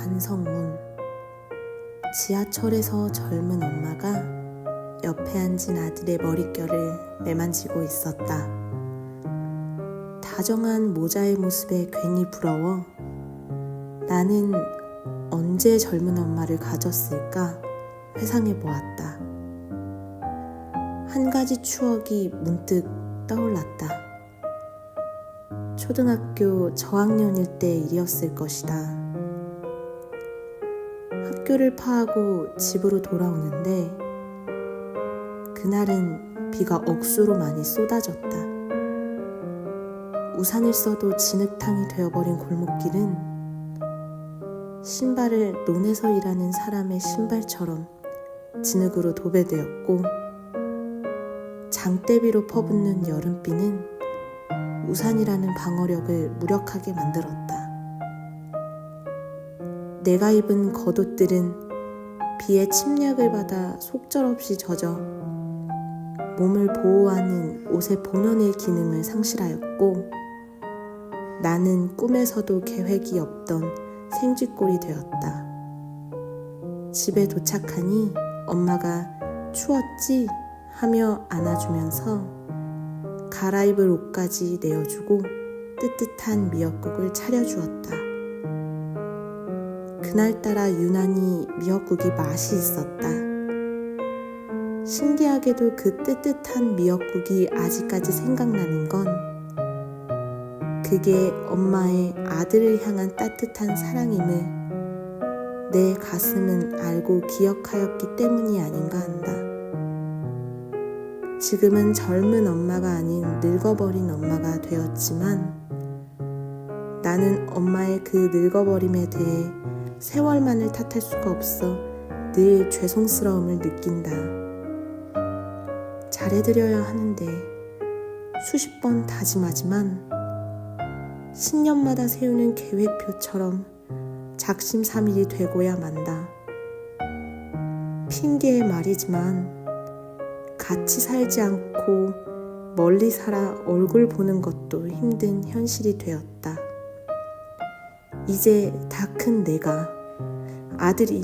반성문 지하철에서 젊은 엄마가 옆에 앉은 아들의 머릿결을 매만지고 있었다. 다정한 모자의 모습에 괜히 부러워 나는 언제 젊은 엄마를 가졌을까 회상해 보았다. 한 가지 추억이 문득 떠올랐다. 초등학교 저학년일 때 일이었을 것이다. 학교를 파하고 집으로 돌아오는데 그날은 비가 억수로 많이 쏟아졌다. 우산을 써도 진흙탕이 되어버린 골목길은 신발을 논에서 일하는 사람의 신발처럼 진흙으로 도배되었고 장대비로 퍼붓는 여름비는 우산이라는 방어력을 무력하게 만들었다. 내가 입은 겉옷들은 비의 침략을 받아 속절없이 젖어 몸을 보호하는 옷의 본연의 기능을 상실하였고 나는 꿈에서도 계획이 없던 생쥐꼴이 되었다. 집에 도착하니 엄마가 추웠지? 하며 안아주면서 갈아입을 옷까지 내어주고 뜨뜻한 미역국을 차려주었다. 그날따라 유난히 미역국이 맛이 있었다. 신기하게도 그 뜨뜻한 미역국이 아직까지 생각나는 건 그게 엄마의 아들을 향한 따뜻한 사랑임을 내 가슴은 알고 기억하였기 때문이 아닌가 한다. 지금은 젊은 엄마가 아닌 늙어버린 엄마가 되었지만 나는 엄마의 그 늙어버림에 대해 세월만을 탓할 수가 없어 늘 죄송스러움을 느낀다. 잘해드려야 하는데 수십 번 다짐하지만 신년마다 세우는 계획표처럼 작심삼일이 되고야 만다. 핑계의 말이지만 같이 살지 않고 멀리 살아 얼굴 보는 것도 힘든 현실이 되었다. 이제 다 큰 내가 아들이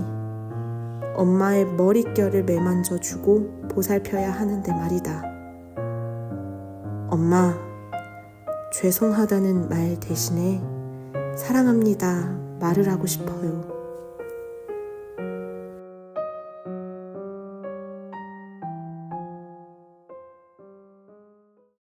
엄마의 머릿결을 매만져 주고 보살펴야 하는데 말이다. 엄마, 죄송하다는 말 대신에 사랑합니다 말을 하고 싶어요.